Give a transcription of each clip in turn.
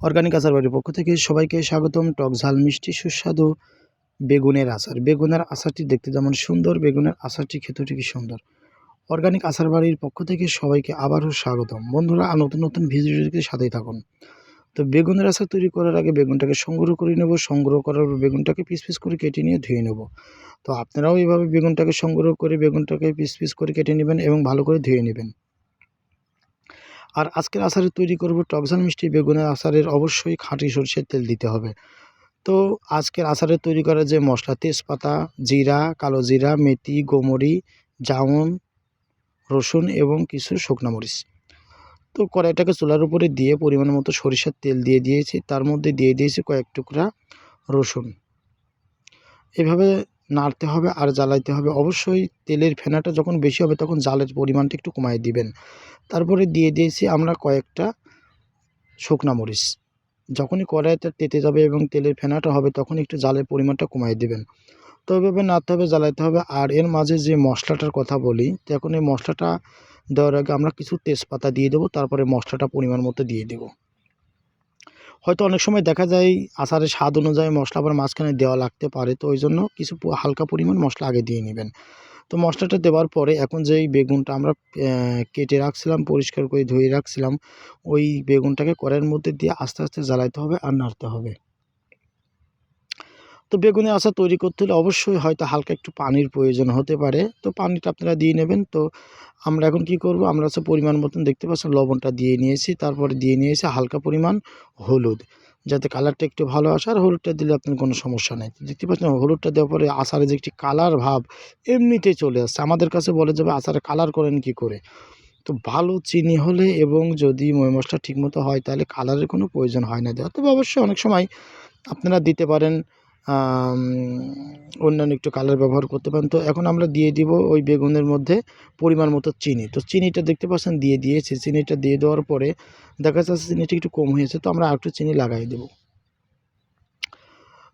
Organic আচার বাড়ির পক্ষ থেকে সবাইকে স্বাগতম। টক ঝাল, মিষ্টি, সুস্বাদু বেগুনের আচার। বেগুনের আচারটি দেখতে যেমন সুন্দর, বেগুনের আচারটি খেতেও ঠিকই সুন্দর। অর্গানিক আচার বাড়ির পক্ষ থেকে সবাইকে আবারও স্বাগতম। বন্ধুরা, আর নতুন নতুন ভিডিওটিকে সাথেই থাকুন। তো বেগুনের আচার তৈরি করার আগে বেগুনটাকে সংগ্রহ করে নেব। সংগ্রহ করার বেগুনটাকে পিস পিস করে কেটে নিয়ে ধুয়ে নেব। তো আপনারাও এইভাবে বেগুনটাকে সংগ্রহ করে বেগুনটাকে পিস পিস করে কেটে নেবেন এবং ভালো করে ধুয়ে নেবেন। আর আজকের আচারে তৈরি করব টকঝাল মিষ্টি বেগুনের আচারের অবশ্যই খাঁটি সরষের তেল দিতে হবে। তো আজকের আচারে তৈরি করার যে মশলা, তেজপাতা, জিরা, কালো জিরা, মেথি, গোমরি, জামন, রসুন এবং কিছু শুকনো মরিচ। তো কড়াইটাকে চুলার উপরে দিয়ে পরিমাণ মতো সরিষার তেল দিয়ে দিয়েছি। তার মধ্যে দিয়ে দিয়েছি কয়েক টুকরা রসুন। এভাবে নাড়তে হবে আর জ্বালাইতে হবে। অবশ্যই তেলের ফেনাটা যখন বেশি হবে তখন জালের পরিমাণটা একটু কমাই দিবেন। তারপরে দিয়ে দিয়েছি আমরা কয়েকটা শুকনা মরিচ। যখনই কড়াইতে তেতে যাবে এবং তেলের ফেনাটা হবে তখন একটু জালের পরিমাণটা কমাই দিবেন। তো এভাবে নাড়তে হবে, জ্বালাইতে হবে আর এর মাঝে যে মশলাটার কথা বলি তো এখন এই মশলাটা দেওয়ার আগে আমরা কিছু তেজপাতা দিয়ে দেবো, তারপরে মশলাটা পরিমাণ মতো দিয়ে দেবো। হয়তো অনেক সময় দেখা যায় আচারের স্বাদ অনুযায়ী মশলা আবার মাঝখানে দেওয়া লাগতে পারে, তো ওই জন্য কিছু হালকা পরিমাণ মশলা আগে দিয়ে নেবেন। তো মশলাটা দেওয়ার পরে এখন যেই বেগুনটা আমরা কেটে রাখছিলাম, পরিষ্কার করে ধুয়ে রাখছিলাম, ওই বেগুনটাকে কড়াইয়ের মধ্যে দিয়ে আস্তে আস্তে জ্বালাইতে হবে আর নাড়তে হবে। তো বেগুনের আচার তৈরি করতে হলে অবশ্যই হয়তো হালকা একটু পানির প্রয়োজন হতে পারে। তো পানিটা আপনারা দিয়ে নেবেন। তো আমরা এখন কি করব? আমরা হচ্ছে পরিমাণ মতন দেখতে পাচ্ছেন লবণটা দিয়ে নিয়েছি। তারপরে দিয়ে নিয়েছি হালকা পরিমাণ হলুদ, যাতে কালারটা একটু ভালো আসে। আর হলুদটা দিলে আপনার কোনো সমস্যা নেই। দেখতে পাচ্ছেন হলুদটা দেওয়ার পরে আচারে যে একটি কালার ভাব এমনিতেই চলে আসছে। আমাদের কাছে বলে যাবে, আচারে কালার করেন কি করে? তো ভালো চিনি হলে এবং যদি ময় মশলা ঠিকমতো হয়, তাহলে কালারের কোনো প্রয়োজন হয় না। দেওয়া তবে অবশ্যই অনেক সময় আপনারা দিতে পারেন। অন্যান্য একটু কালার ব্যবহার করতে পারেন। তো এখন আমরা দিয়ে দিব ওই বেগুনের মধ্যে পরিমাণ মতো চিনি। তো চিনিটা দেখতে পাচ্ছেন, দিয়ে দিয়েছি। চিনিটা দিয়ে দেওয়ার পরে দেখা যাচ্ছে চিনিটা একটু কম হয়েছে, তো আমরা আরেকটু চিনি লাগাই দেবো।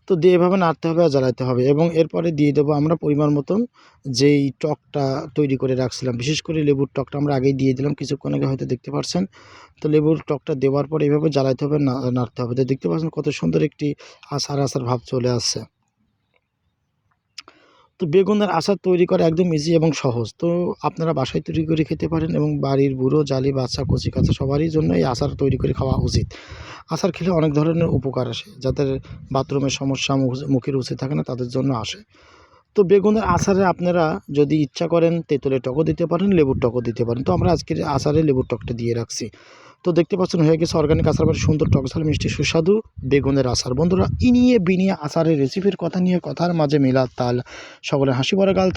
তো দিয়ে এভাবে নাড়তে হবে আর জ্বালাতে হবে এবং এরপরে দিয়ে দেবো আমরা পরিমাণ মতন যেই টকটা তৈরি করে রাখছিলাম। বিশেষ করে লেবুর টকটা আমরা আগেই দিয়ে দিলাম, কিছুক্ষণ আগে হয়তো দেখতে পাচ্ছেন তো লেবুর টকটা দেওয়ার পর এভাবে জ্বালাতে হবে নাড়তে হবে। তো দেখতে পাচ্ছেন কত সুন্দর একটি আসার আসার ভাব চলে আসছে। তো বেগুনের আচার তৈরি করা একদম ইজি এবং সহজ। তো আপনারা বাসায় তৈরি করে খেতে পারেন এবং বাড়ির বুড়ো, জালি, বাচ্চা, কচি কাঁচা সবারই জন্য এই আচার তৈরি করে খাওয়া উচিত। আচার খেলে অনেক ধরনের উপকার আসে, যাদের বাথরুমের সমস্যা মুখ- মুখের উচিত থাকে না তাদের জন্য আসে। তো বেগুনের আচারে আপনারা যদি ইচ্ছা করেন তেঁতুলের টকও দিতে পারেন, লেবুর টকও দিতে পারেন। তো আমরা আজকের আচারে লেবুর টকটা দিয়ে রাখছি। তো দেখতে পাচ্ছেন, হয়ে গেছে অর্গানিক আচার বাড়ি সুন্দর টকঝাল মিষ্টি সুস্বাদু, বেগুনের আচার। বন্ধুরা ইনিয়ে বিনিয়ে আচারের রেসিপির কথা নিয়ে, কথার মাঝে মেলা তাল। সকলে হাসি বড় গাল